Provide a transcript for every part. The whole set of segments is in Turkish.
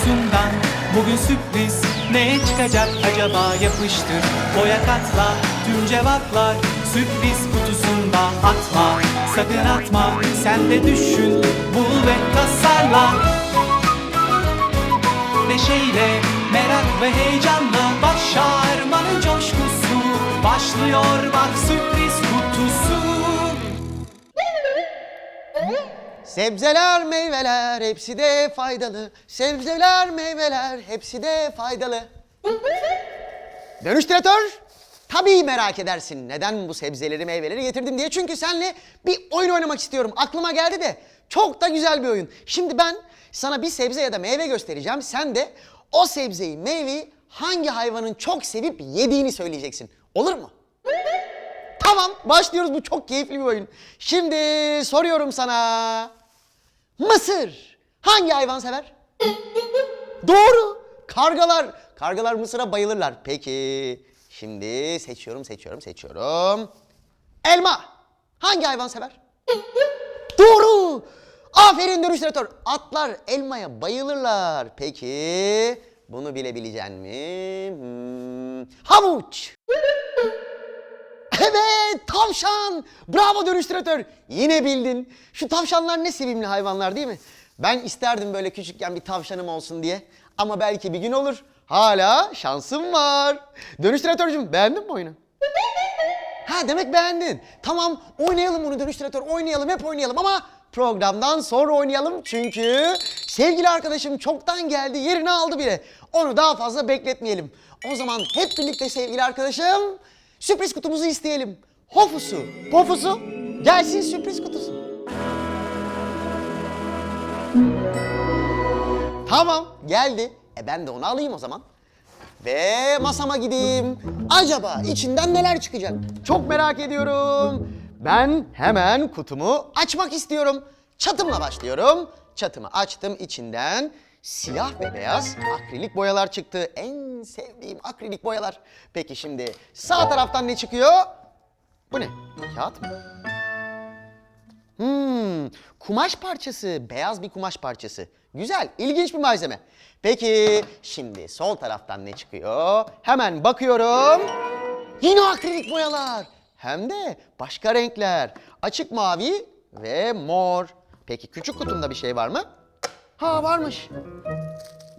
kutusundan Bugün sürpriz. Ne çıkacak acaba? Yapıştır Boya katla tüm cevaplar Sürpriz kutusunda atma. Sakın atma sen de düşün Bul ve tasarla. Neşeyle, merak ve heyecanla Başarmanın coşkusu Başlıyor. Bak sürpriz Sebzeler, meyveler hepsi de faydalı. Sebzeler, meyveler hepsi de faydalı. Dönüştüratör, tabii merak edersin neden bu sebzeleri, meyveleri getirdim diye. Çünkü seninle bir oyun oynamak istiyorum. Aklıma geldi de çok da güzel bir oyun. Şimdi ben sana bir sebze ya da meyve göstereceğim. Sen de o sebzeyi, meyveyi hangi hayvanın çok sevip yediğini söyleyeceksin. Olur mu? Tamam başlıyoruz bu çok keyifli bir oyun. Şimdi soruyorum sana. Mısır hangi hayvan sever? Doğru. Kargalar. Kargalar mısıra bayılırlar. Peki. Şimdi seçiyorum, seçiyorum, seçiyorum. Elma. Hangi hayvan sever? Doğru. Aferin dönüştüratör. Atlar elmaya bayılırlar. Peki. Bunu bilebilecek mi? Hmm. Havuç. Evet tavşan. Bravo dönüştüratör. Yine bildin. Şu tavşanlar ne sevimli hayvanlar değil mi? Ben isterdim böyle küçükken bir tavşanım olsun diye. Ama belki bir gün olur. Hala şansım var. Dönüştüratörcüm beğendin mi oyunu? Ha demek beğendin. Tamam oynayalım bunu dönüştüratör oynayalım hep oynayalım ama programdan sonra oynayalım çünkü sevgili arkadaşım çoktan geldi yerini aldı bile. Onu daha fazla bekletmeyelim. O zaman hep birlikte sevgili arkadaşım sürpriz kutumuzu isteyelim. Hofusu, pofusu gelsin sürpriz kutusu. Tamam geldi. E ben de onu alayım o zaman. Ve masama gideyim. Acaba içinden neler çıkacak? Çok merak ediyorum. Ben hemen kutumu açmak istiyorum. Çatımla başlıyorum. Çatımı açtım içinden siyah ve beyaz akrilik boyalar çıktı. En sevdiğim akrilik boyalar. Peki şimdi sağ taraftan ne çıkıyor? Bu ne? Kağıt mı? Hmm, kumaş parçası, beyaz bir kumaş parçası. Güzel, ilginç bir malzeme. Peki, şimdi sol taraftan ne çıkıyor? Hemen bakıyorum. Yine akrilik boyalar. Hem de başka renkler. Açık mavi ve mor. Peki küçük kutumda bir şey var mı? Ha varmış.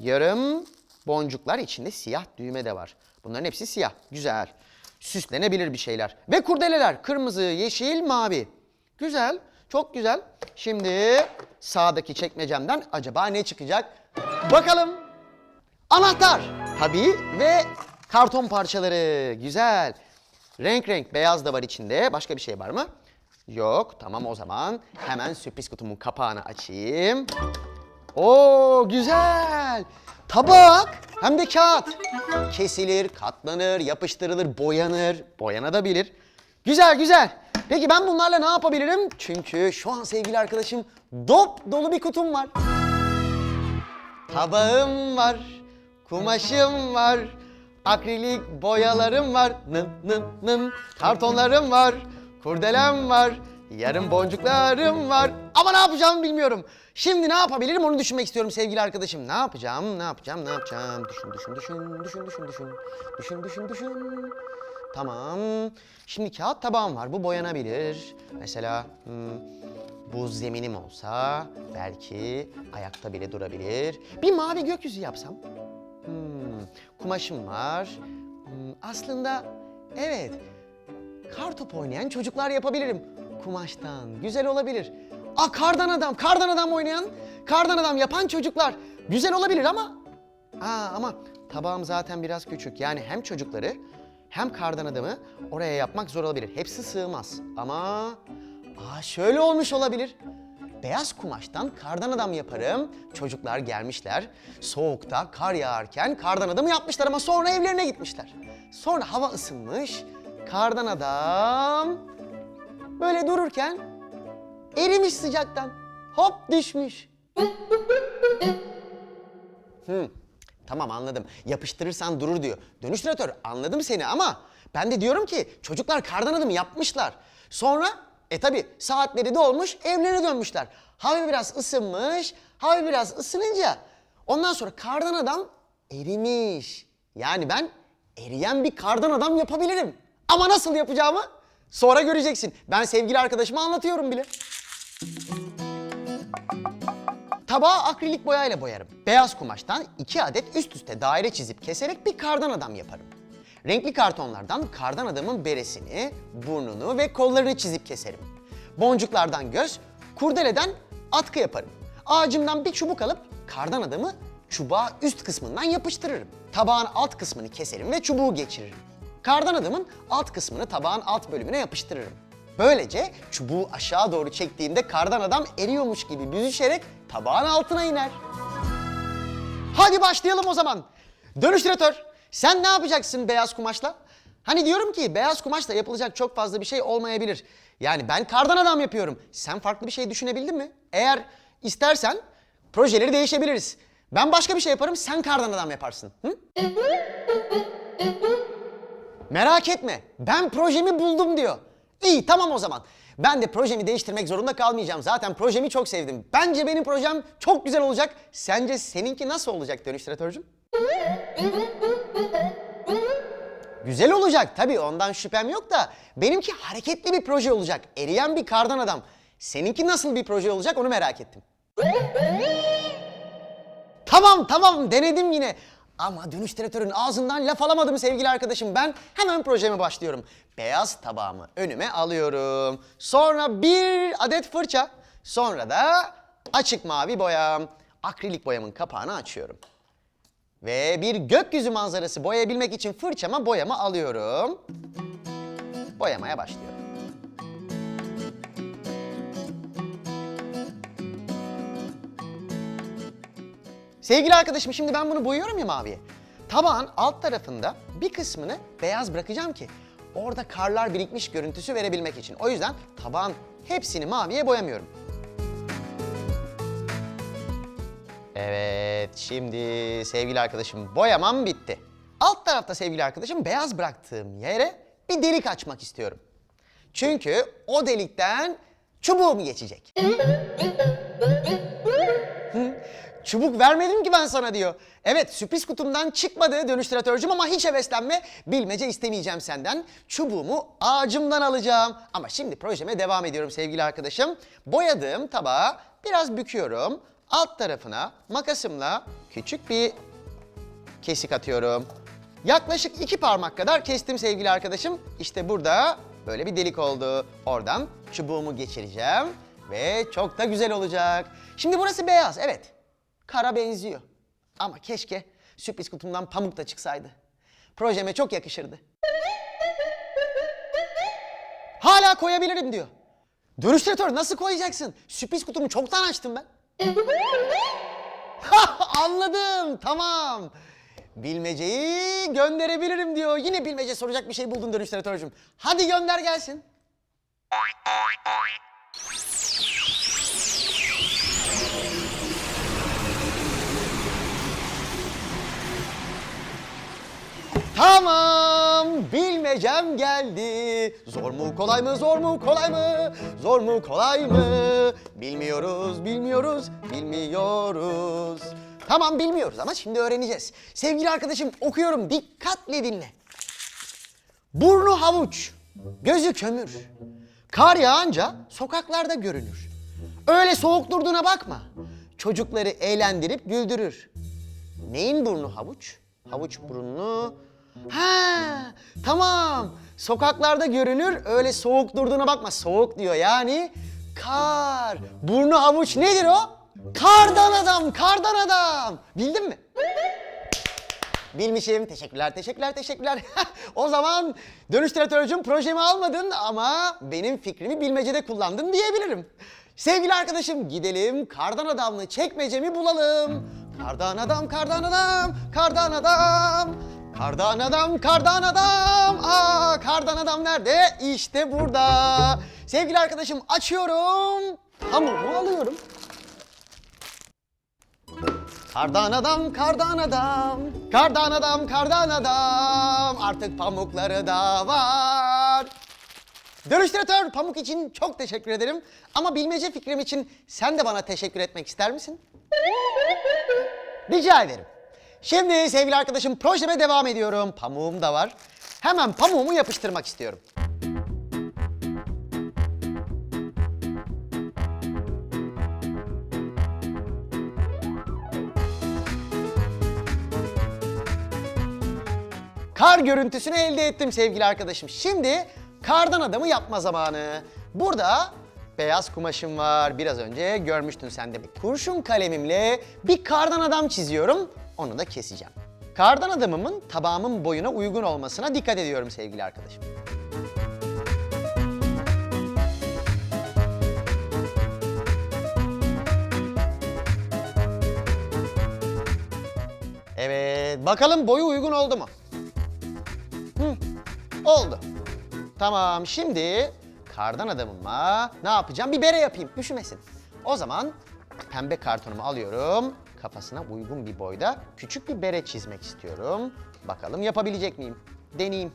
Yarım boncuklar içinde siyah düğme de var. Bunların hepsi siyah. Güzel. Süslenebilir bir şeyler. Ve kurdeleler. Kırmızı, yeşil, mavi. Güzel. Çok güzel. Şimdi sağdaki çekmecemden acaba ne çıkacak? Bakalım. Anahtar. Tabii ve karton parçaları. Güzel. Renk renk beyaz da var içinde. Başka bir şey var mı? Yok. Tamam o zaman hemen sürpriz kutumun kapağını açayım. Oo güzel. Tabak hem de kağıt. Kesilir, katlanır, yapıştırılır, boyanır. Boyanabilir. Güzel güzel. Peki ben bunlarla ne yapabilirim? Çünkü şu an sevgili arkadaşım dop dolu bir kutum var. Tabağım var, kumaşım var, akrilik boyalarım var, nın nın nın, kartonlarım var, kurdelem var, yarım boncuklarım var. Ama ne yapacağımı bilmiyorum. Şimdi ne yapabilirim onu düşünmek istiyorum sevgili arkadaşım. Ne yapacağım, ne yapacağım, ne yapacağım? Düşün, düşün, düşün, düşün, düşün, düşün. Düşün, düşün, düşün. Tamam. Şimdi kağıt tabağım var. Bu boyanabilir. Mesela hmm, bu zeminim olsa belki ayakta bile durabilir. Bir mavi gökyüzü yapsam. Hmm, kumaşım var. Hmm, aslında evet kar topu oynayan çocuklar yapabilirim. Kumaştan güzel olabilir. Aa kardan adam, kardan adam oynayan, kardan adam yapan çocuklar. Güzel olabilir ama Aa, ama tabağım zaten biraz küçük. Yani hem çocukları hem kardan adamı oraya yapmak zor olabilir. Hepsi sığmaz. Ama aa, şöyle olmuş olabilir. Beyaz kumaştan kardan adam yaparım. Çocuklar gelmişler. Soğukta kar yağarken kardan adamı yapmışlar ama sonra evlerine gitmişler. Sonra hava ısınmış. Kardan adam böyle dururken erimiş sıcaktan. Hop düşmüş. Hı, tamam anladım. Yapıştırırsan durur diyor. Dönüştüratör anladım seni ama ben de diyorum ki çocuklar kardan adımı yapmışlar. Sonra e tabi saatleri dolmuş evlerine dönmüşler. Hava biraz ısınmış. Hava biraz ısınınca Ondan sonra kardan adam erimiş. Yani ben eriyen bir kardan adam yapabilirim. Ama nasıl yapacağımı sonra göreceksin. Ben sevgili arkadaşıma anlatıyorum bile. Tabağı akrilik boyayla boyarım. Beyaz kumaştan iki adet üst üste daire çizip keserek bir kardan adam yaparım. Renkli kartonlardan kardan adamın beresini, burnunu ve kollarını çizip keserim. Boncuklardan göz, kurdeleden atkı yaparım. Ağacımdan bir çubuk alıp kardan adamı çubuğa üst kısmından yapıştırırım. Tabağın alt kısmını keserim ve çubuğu geçiririm. Kardan adamın alt kısmını tabağın alt bölümüne yapıştırırım. Böylece çubuğu aşağı doğru çektiğimde kardan adam eriyormuş gibi büzüşerek tabağın altına iner. Hadi başlayalım o zaman. Dönüştüratör, sen ne yapacaksın beyaz kumaşla? Hani diyorum ki beyaz kumaşla yapılacak çok fazla bir şey olmayabilir. Yani ben kardan adam yapıyorum. Sen farklı bir şey düşünebildin mi? Eğer istersen projeleri değişebiliriz. Ben başka bir şey yaparım, sen kardan adam yaparsın. Hı? Merak etme, ben projemi buldum diyor. İyi, tamam o zaman. Ben de projemi değiştirmek zorunda kalmayacağım. Zaten projemi çok sevdim. Bence benim projem çok güzel olacak. Sence seninki nasıl olacak dönüştüratörcüm? Güzel olacak tabii ondan şüphem yok da benimki hareketli bir proje olacak. Eriyen bir kardan adam. Seninki nasıl bir proje olacak onu merak ettim. Tamam tamam denedim yine. Ama dönüştüratörün ağzından laf alamadım sevgili arkadaşım. Ben hemen projeme başlıyorum. Beyaz tabağımı önüme alıyorum. Sonra bir adet fırça. Sonra da açık mavi boyam. Akrilik boyamın kapağını açıyorum. Ve bir gökyüzü manzarası boyayabilmek için fırçama boyamı alıyorum. Boyamaya başlıyorum. Sevgili arkadaşım şimdi ben bunu boyuyorum ya maviye. Tabağın alt tarafında bir kısmını beyaz bırakacağım ki orada karlar birikmiş görüntüsü verebilmek için. O yüzden tabağın hepsini maviye boyamıyorum. Evet, şimdi sevgili arkadaşım boyamam bitti. Alt tarafta sevgili arkadaşım beyaz bıraktığım yere bir delik açmak istiyorum. Çünkü o delikten çubuğum geçecek. Çubuk vermedim ki ben sana diyor. Evet sürpriz kutumdan çıkmadı dönüştüratörcüm ama hiç heveslenme. Bilmece istemeyeceğim senden. Çubuğumu ağacımdan alacağım. Ama şimdi projeme devam ediyorum sevgili arkadaşım. Boyadığım tabağı biraz büküyorum. Alt tarafına makasımla küçük bir kesik atıyorum. Yaklaşık iki parmak kadar kestim sevgili arkadaşım. İşte burada böyle bir delik oldu. Oradan çubuğumu geçireceğim ve çok da güzel olacak. Şimdi burası beyaz, evet. Kara benziyor. Ama keşke sürpriz kutumdan pamuk da çıksaydı. Projeme çok yakışırdı. Hala koyabilirim diyor. Dönüştüratör nasıl koyacaksın? Sürpriz kutumu çoktan açtım ben. Anladım. Tamam. Bilmeceyi gönderebilirim diyor. Yine bilmece soracak bir şey buldun dönüştüratörcüm. Hadi gönder gelsin. Tamam, bilmecem geldi. Zor mu kolay mı, zor mu kolay mı? Zor mu kolay mı? Bilmiyoruz, bilmiyoruz, bilmiyoruz. Tamam bilmiyoruz ama şimdi öğreneceğiz. Sevgili arkadaşım okuyorum, dikkatle dinle. Burnu havuç, gözü kömür. Kar yağınca sokaklarda görünür. Öyle soğuk durduğuna bakma. Çocukları eğlendirip güldürür. Neyin burnu havuç? Havuç burunlu. Ha, tamam. Sokaklarda görünür. Öyle soğuk durduğuna bakma. Soğuk diyor yani. Kar. Burnu havuç nedir o? Kardan adam, kardan adam. Bildin mi? Bilmişim. Teşekkürler, teşekkürler, teşekkürler. o zaman dönüştüratörcüm projemi almadın ama benim fikrimi bilmecede kullandın diyebilirim. Sevgili arkadaşım gidelim kardan adamlı çekmecemi bulalım. Kardan adam, kardan adam, kardan adam. Kardan adam, kardan adam. Aa, kardan adam nerede? İşte burada. Sevgili arkadaşım açıyorum. Hamurumu alıyorum. Kardan adam, kardan adam, kardan adam, kardan adam. Artık pamukları da var. Dönüştüratör pamuk için çok teşekkür ederim. Ama bilmece fikrim için sen de bana teşekkür etmek ister misin? Rica ederim. Şimdi sevgili arkadaşım projeme devam ediyorum. Pamuğum da var. Hemen pamuğumu yapıştırmak istiyorum. Kar görüntüsünü elde ettim sevgili arkadaşım. Şimdi kardan adamı yapma zamanı. Burada beyaz kumaşım var. Biraz önce görmüştün sen de. Kurşun kalemimle bir kardan adam çiziyorum. Onu da keseceğim. Kardan adamımın tabağımın boyuna uygun olmasına dikkat ediyorum sevgili arkadaşım. Evet, bakalım boyu uygun oldu mu? Hı, oldu. Tamam, şimdi kardan adamıma ne yapacağım? Bir bere yapayım, üşümesin. O zaman pembe kartonumu alıyorum. Kafasına uygun bir boyda küçük bir bere çizmek istiyorum. Bakalım yapabilecek miyim? Deneyeyim.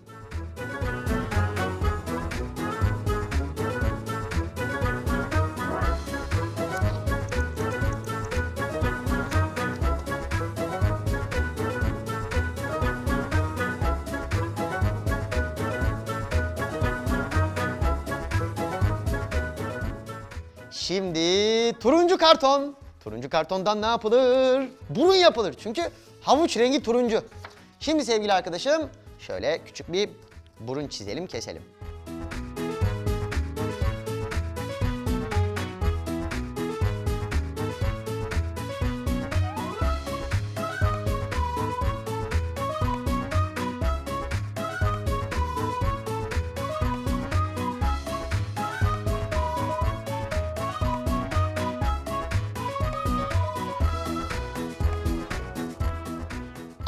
Şimdi turuncu karton. Turuncu kartondan ne yapılır? Burun yapılır. Çünkü havuç rengi turuncu. Şimdi sevgili arkadaşım şöyle küçük bir burun çizelim, keselim.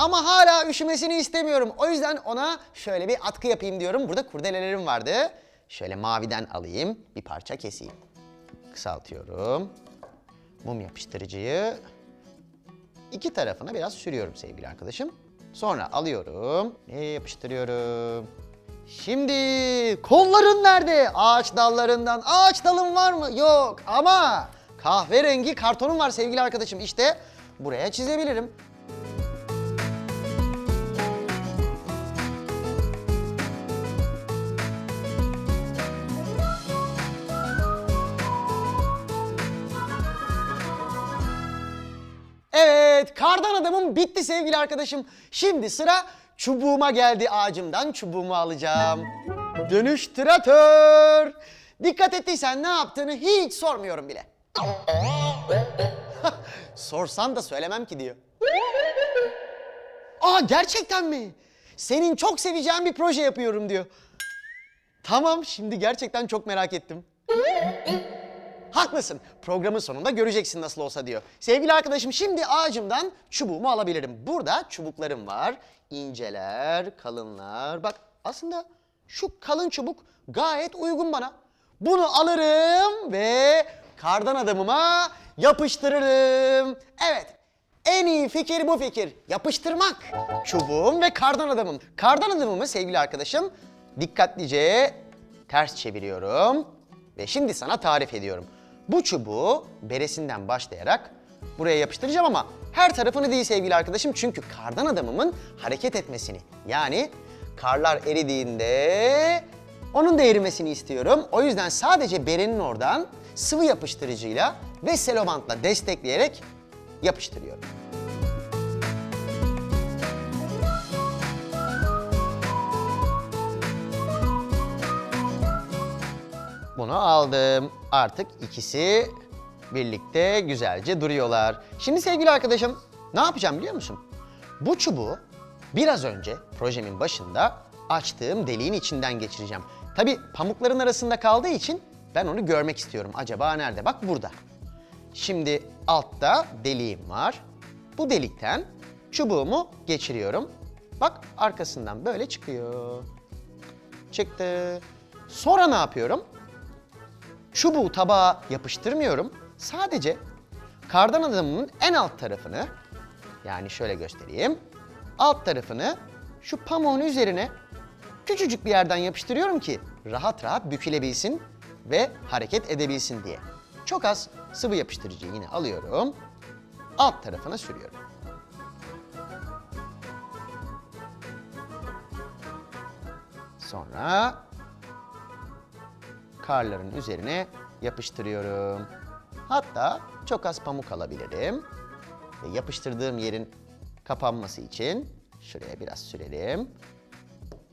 Ama hala üşümesini istemiyorum. O yüzden ona şöyle bir atkı yapayım diyorum. Burada kurdelelerim vardı. Şöyle maviden alayım, bir parça keseyim. Kısaltıyorum. Mum yapıştırıcıyı iki tarafına biraz sürüyorum sevgili arkadaşım. Sonra alıyorum yapıştırıyorum. Şimdi kolların nerede? Ağaç dallarından. Ağaç dalın var mı? Yok ama kahverengi kartonum var sevgili arkadaşım. İşte buraya çizebilirim. Kardan adamım bitti sevgili arkadaşım. Şimdi sıra çubuğuma geldi ağacımdan çubuğumu alacağım. Dönüştüratör. Dikkat ettiysen ne yaptığını hiç sormuyorum bile. Sorsan da söylemem ki diyor. Aa gerçekten mi? Senin çok seveceğin bir proje yapıyorum diyor. Tamam şimdi gerçekten çok merak ettim. Haklısın. Programın sonunda göreceksin nasıl olsa diyor. Sevgili arkadaşım şimdi ağacımdan çubuğumu alabilirim. Burada çubuklarım var. İnceler, kalınlar. Bak aslında şu kalın çubuk gayet uygun bana. Bunu alırım ve kardan adamıma yapıştırırım. Evet. En iyi fikir bu fikir. Yapıştırmak. Çubuğum ve kardan adamım. Kardan adamımı sevgili arkadaşım dikkatlice ters çeviriyorum. Ve şimdi sana tarif ediyorum. Bu çubuğu beresinden başlayarak buraya yapıştıracağım ama her tarafını değil sevgili arkadaşım. Çünkü kardan adamımın hareket etmesini yani karlar eridiğinde onun da erimesini istiyorum. O yüzden sadece berenin oradan sıvı yapıştırıcıyla ve selobantla destekleyerek yapıştırıyorum. Bunu aldım. Artık ikisi birlikte güzelce duruyorlar. Şimdi sevgili arkadaşım ne yapacağım biliyor musun? Bu çubuğu biraz önce projemin başında açtığım deliğin içinden geçireceğim. Tabi pamukların arasında kaldığı için ben onu görmek istiyorum. Acaba nerede? Bak burada. Şimdi altta deliğim var. Bu delikten çubuğumu geçiriyorum. Bak arkasından böyle çıkıyor. Çıktı. Sonra ne yapıyorum? çubuğu tabağa yapıştırmıyorum. Sadece kardan adamının en alt tarafını yani şöyle göstereyim. Alt tarafını şu pamuğun üzerine küçücük bir yerden yapıştırıyorum ki rahat rahat bükülebilsin ve hareket edebilsin diye. Çok az sıvı yapıştırıcıyı yine alıyorum. Alt tarafına sürüyorum. Sonra karların üzerine yapıştırıyorum. Hatta çok az pamuk alabilirim. Ve yapıştırdığım yerin kapanması için şuraya biraz sürelim.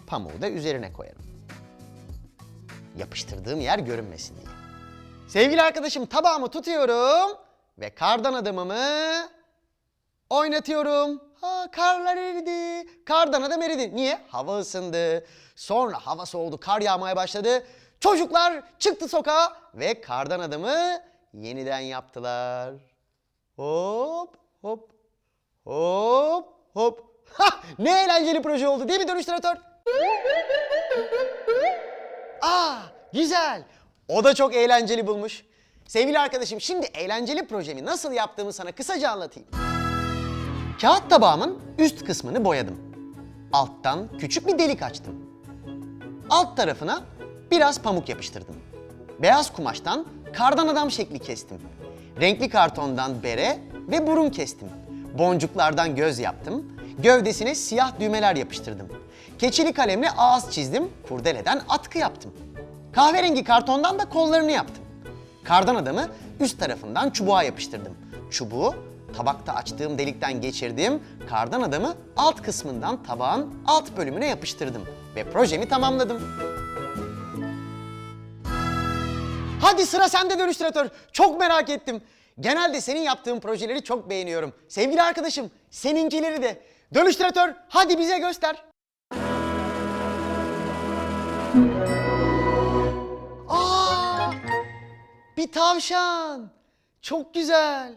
Pamuğu da üzerine koyarım. Yapıştırdığım yer görünmesin diye. Sevgili arkadaşım tabağımı tutuyorum ve kardan adamımı oynatıyorum. Ha karlar eridi. Kardan adam eridi. Niye? Hava ısındı. Sonra hava soğudu. Kar yağmaya başladı. Çocuklar çıktı sokağa ve kardan adamı yeniden yaptılar. Hop hop hop hop. Ha, ne eğlenceli proje oldu değil mi dönüştüratör? Aa güzel. O da çok eğlenceli bulmuş. Sevgili arkadaşım şimdi eğlenceli projemi nasıl yaptığımı sana kısaca anlatayım. Kağıt tabağımın üst kısmını boyadım. Alttan küçük bir delik açtım. Alt tarafına biraz pamuk yapıştırdım. Beyaz kumaştan kardan adam şekli kestim. Renkli kartondan bere ve burun kestim. Boncuklardan göz yaptım. Gövdesine siyah düğmeler yapıştırdım. Keçili kalemle ağız çizdim. Kurdeleden atkı yaptım. Kahverengi kartondan da kollarını yaptım. Kardan adamı üst tarafından çubuğa yapıştırdım. Çubuğu tabakta açtığım delikten geçirdim. Kardan adamı alt kısmından tabağın alt bölümüne yapıştırdım. Ve projemi tamamladım. Hadi sıra sende dönüştüratör. Çok merak ettim. Genelde senin yaptığın projeleri çok beğeniyorum. Sevgili arkadaşım, seninkileri de. Dönüştüratör, hadi bize göster. Aa! Bir tavşan. Çok güzel.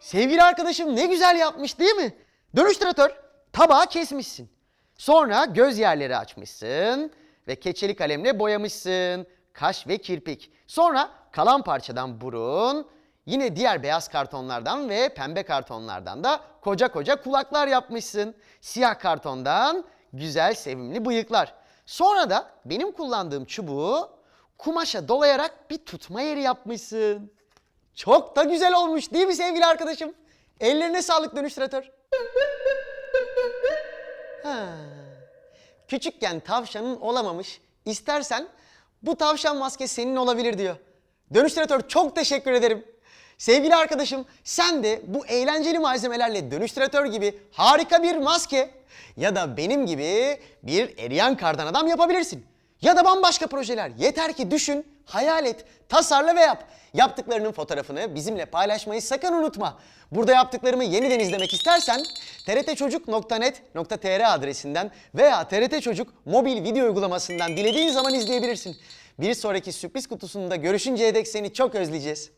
Sevgili arkadaşım ne güzel yapmış değil mi? Dönüştüratör tabağı kesmişsin. Sonra göz yerleri açmışsın ve keçeli kalemle boyamışsın. Kaş ve kirpik. Sonra kalan parçadan burun, yine diğer beyaz kartonlardan ve pembe kartonlardan da koca koca kulaklar yapmışsın. Siyah kartondan güzel sevimli bıyıklar. Sonra da benim kullandığım çubuğu kumaşa dolayarak bir tutma yeri yapmışsın. Çok da güzel olmuş değil mi sevgili arkadaşım? Ellerine sağlık dönüştüratör. Ha. Küçükken tavşanın olamamış. İstersen bu tavşan maske senin olabilir diyor. Dönüştüratör çok teşekkür ederim. Sevgili arkadaşım sen de bu eğlenceli malzemelerle dönüştüratör gibi harika bir maske ya da benim gibi bir eriyen kardan adam yapabilirsin. Ya da bambaşka projeler. Yeter ki düşün, hayal et, tasarla ve yap. Yaptıklarının fotoğrafını bizimle paylaşmayı sakın unutma. Burada yaptıklarımı yeniden izlemek istersen trtçocuk.net.tr adresinden veya TRT Çocuk mobil video uygulamasından dilediğin zaman izleyebilirsin. Bir sonraki sürpriz kutusunda görüşünceye dek seni çok özleyeceğiz.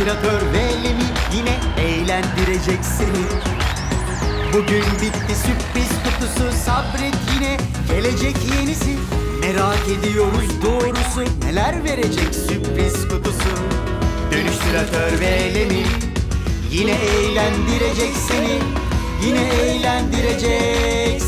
Dönüştüratör ve Lemi yine eğlendirecek seni. Bugün bitti sürpriz kutusu sabret yine. Gelecek yenisi Merak ediyoruz doğrusu. Neler verecek sürpriz kutusu? Dönüştüratör ve Lemi yine eğlendirecek seni. Yine eğlendirecek